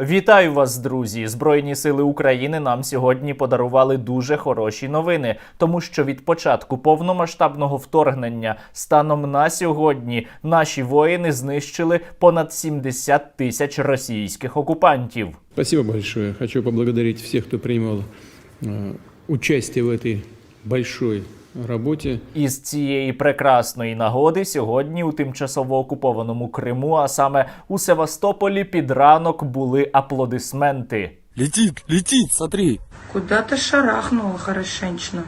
Вітаю вас, друзі! Збройні сили України нам сьогодні подарували дуже хороші новини, тому що від початку повномасштабного вторгнення станом на сьогодні наші воїни знищили понад 70 тисяч російських окупантів. Спасибо большое. Хочу поблагодарить всех, кто принимал э, участие в этой большой работе. Із цієї прекрасної нагоди сьогодні у тимчасово окупованому Криму, а саме у Севастополі, під ранок були аплодисменти. Летит, летит, смотри. Куда-то шарахнуло хорошенечно.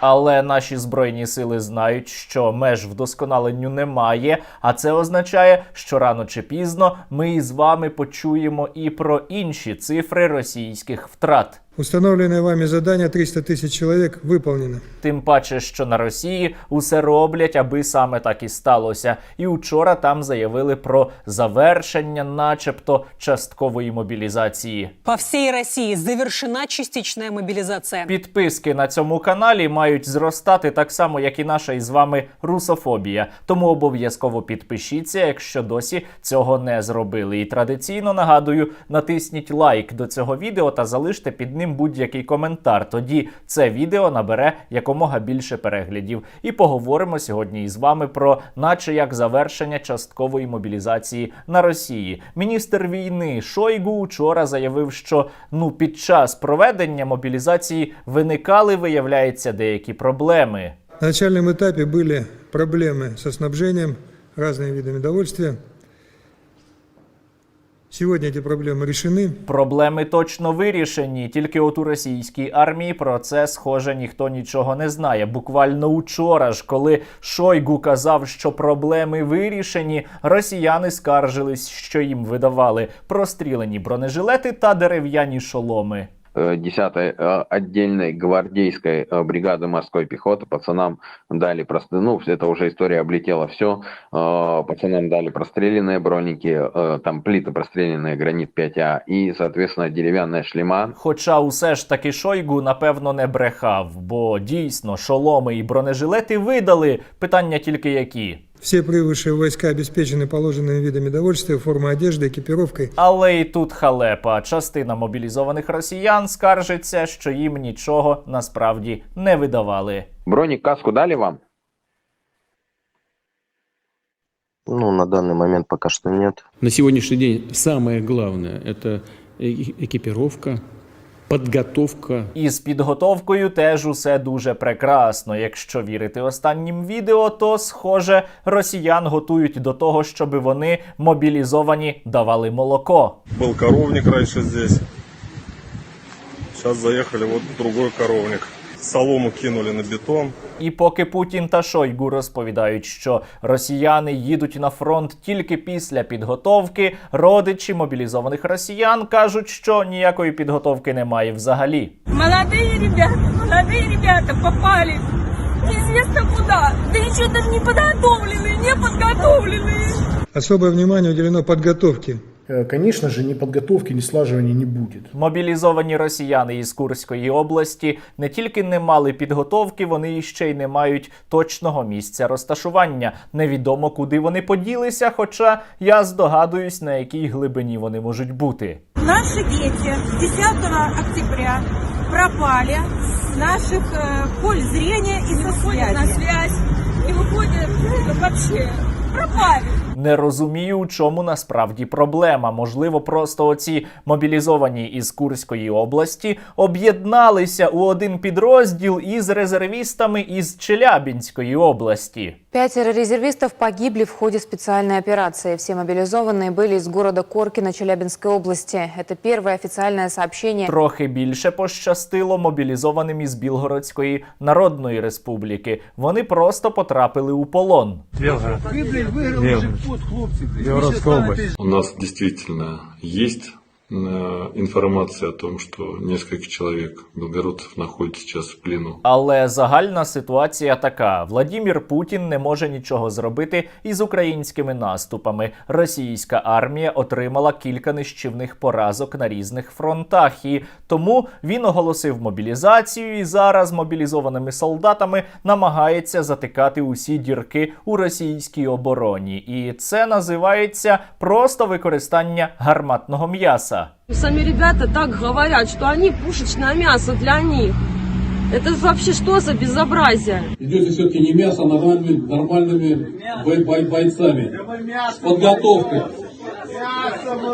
Але наші збройні сили знають, що меж вдосконаленню немає, а це означає, що рано чи пізно ми із вами почуємо і про інші цифри російських втрат. Установленное вами задание 300 тысяч человек выполнено. Тим паче, що на Росії усе роблять, аби саме так і сталося. І вчора там заявили про завершення, начебто, часткової мобілізації. По всей России завершена частичная мобилизация. Підписки на цьому каналі мають зростати так само, як і наша із вами русофобія. Тому обов'язково підпишіться, якщо досі цього не зробили. І традиційно нагадую, натисніть лайк до цього відео та залиште під ним будь-який коментар. Тоді це відео набере якомога більше переглядів. І поговоримо сьогодні із вами про, наче як завершення часткової мобілізації на Росії. Міністр війни Шойгу вчора заявив, що ну під час проведення мобілізації виникали, виявляється, деякі проблеми. На начальном этапе были проблемы со снабжением разными видами довольствия. Сегодня эти проблемы решены. Проблеми точно вирішені, тільки от у російській армії про це схоже ніхто нічого не знає. Буквально учора ж, коли Шойгу казав, що проблеми вирішені, росіяни скаржились, що їм видавали прострілені бронежилети та дерев'яні шоломи. э, 10-й э, отдельной гвардейской э, бригады морской пехоты. Пацанам дали просто, ну, это уже история облетела все. Пацанам дали простреленные броники, э, там плиты простреленные, гранит 5А и, соответственно, деревянная шлема. Хоча усе ж таки Шойгу напевно не брехав, бо дійсно шоломи і бронежилети видали. Питання тільки які. Все прибывшие войска обеспечены положенными видами довольствия, формой одежды, экипировкой. Але і тут халепа. Частина мобілізованих росіян скаржиться, що їм нічого насправді не видавали. Броник, каску дали вам? Ну, на данный момент пока что нет. На сегодняшний день самое главное – это э- экипировка, подготовка Із підготовкою теж усе дуже прекрасно. Якщо вірити останнім відео, то схоже, росіян готують до того, щоб вони мобілізовані давали молоко. Був коровник раніше здесь. Зараз заїхали, вот другой коровник. Солому кинули на бетон. І поки Путін та Шойгу розповідають, що росіяни їдуть на фронт тільки після підготовки, родичі мобілізованих росіян кажуть, що ніякої підготовки немає взагалі. Молодые ребята, молодые ребята попали неизвестно куда. Да еще даже не подготовленные, не подготовленные. Особое внимание уделено подготовке Э, Конечно же, ни подготовки, ни слаживания не будет. Мобілізовані росіяни із Курської області не тільки не мали підготовки, вони ще й не мають точного місця розташування. Невідомо куди вони поділися, хоча я здогадуюсь, на якій глибині вони можуть бути. Наши дети с 10 октября пропали с наших э, поль зрения и со связи. на связь. Не выходят ну, вообще Пропали. Не розумію, у чому насправді проблема. Можливо, просто оці мобілізовані із Курської області об'єдналися у один підрозділ із резервістами із Челябінської області. Пятеро резервистов погибли в ходе специальной операции. Все мобилизованные были из города Коркино Челябинской области. Это первое официальное сообщение. Трохи більше пощастило мобілізованим із Білгородської Народної Республіки. Вони просто потрапили у полон. У нас действительно есть э, информация о том, что несколько человек белгородцев находятся сейчас в плену. Але загальна ситуація така: Владімір Путін не може нічого зробити із українськими наступами. Російська армія отримала кілька нищівних поразок на різних фронтах, і тому він оголосив мобілізацію і зараз мобілізованими солдатами намагається затикати усі дірки у російській обороні. І це називається просто використання гарматного м'яса Сами ребята так говорят, что они пушечное мясо для них. Это же вообще что за безобразие? Идете все-таки не мясо, а нормальными, нормальными бой- бой- бойцами. С подготовкой.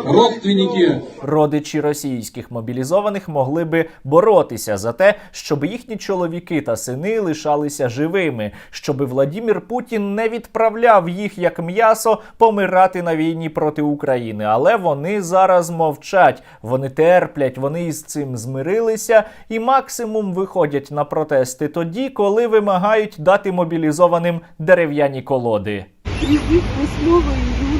Родственники Родичі російських мобілізованих могли би боротися за те, щоб їхні чоловіки та сини лишалися живими, щоб Владімір Путін не відправляв їх як м'ясо помирати на війні проти України. Але вони зараз мовчать, вони терплять, вони із цим змирилися і максимум виходять на протести тоді, коли вимагають дати мобілізованим дерев'яні колоди. Кредит 8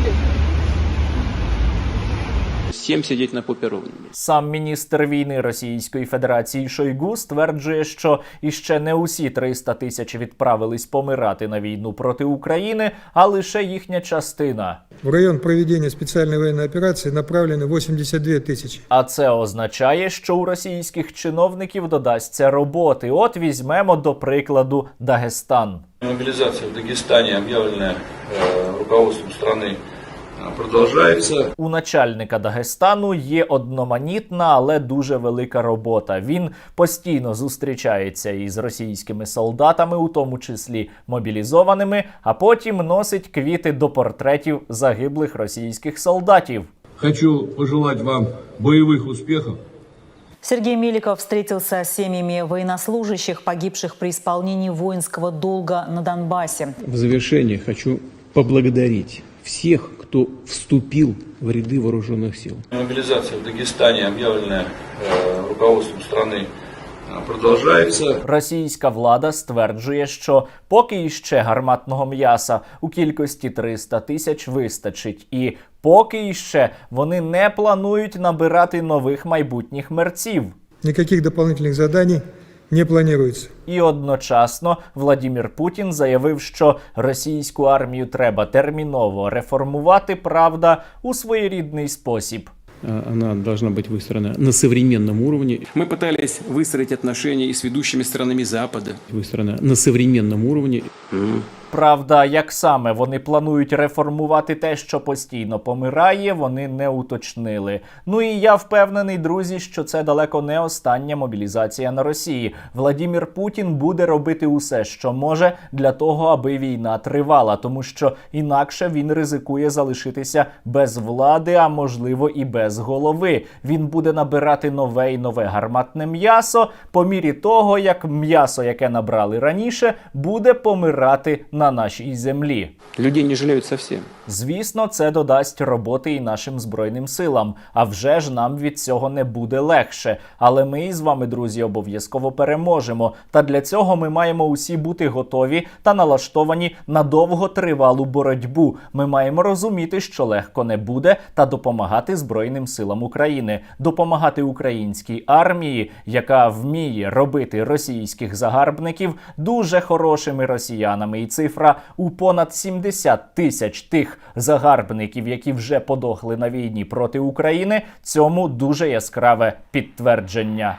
июля. Всем сидеть на попе ровно. Сам міністр війни Російської Федерації Шойгу стверджує, що іще не усі 300 тисяч відправились помирати на війну проти України, а лише їхня частина. В район проведения специальной военной операции направлены 82 тысячи. А це означає, що у російських чиновників додасться роботи. От візьмемо до прикладу Дагестан. Мобилизация в Дагестане, объявленная э, руководством страны, э. У начальника Дагестану є одноманітна, але дуже велика робота. Він постійно зустрічається із російськими солдатами, у тому числі мобілізованими, а потім носить квіти до портретів загиблих російських солдатів. Хочу пожелать вам боевых успехов. Сергей Меликов встретился с семьями военнослужащих, погибших при исполнении воинского долга на Донбассе. В завершение хочу поблагодарить всех, кто вступил в ряды вооруженных сил. Мобилизация в Дагестане, объявленная э, руководством страны, э, продолжается. Російська влада стверджує, що поки іще гарматного м'яса у кількості 300 тисяч вистачить, і поки іще вони не планують набирати нових майбутніх мерців. Никаких дополнительных заданий не планируется. І одночасно Владімір Путін заявив, що російську армію треба терміново реформувати, правда, у своєрідний спосіб. А, Она должна быть выстроена на современном уровне, Мы пытались выстроить отношения и с ведущими странами Запада. выстроена на современном уровне. Правда, як саме вони планують реформувати те, що постійно помирає, вони не уточнили. Ну і я впевнений, друзі, що це далеко не остання мобілізація на Росії. Владімір Путін буде робити усе, що може, для того, аби війна тривала, тому що інакше він ризикує залишитися без влади, а можливо і без голови. Він буде набирати нове і нове гарматне м'ясо по мірі того, як м'ясо, яке набрали раніше, буде помирати на нашій землі. Людей не жалеют совсем. Звісно, це додасть роботи і нашим збройним силам. А вже ж нам від цього не буде легше. Але ми із вами, друзі, обов'язково переможемо. Та для цього ми маємо усі бути готові та налаштовані на довготривалу боротьбу. Ми маємо розуміти, що легко не буде, та допомагати Збройним силам України, допомагати українській армії, яка вміє робити російських загарбників дуже хорошими росіянами. І цифра у понад 70 тисяч тих загарбників, які вже подохли на війні проти України, цьому дуже яскраве підтвердження.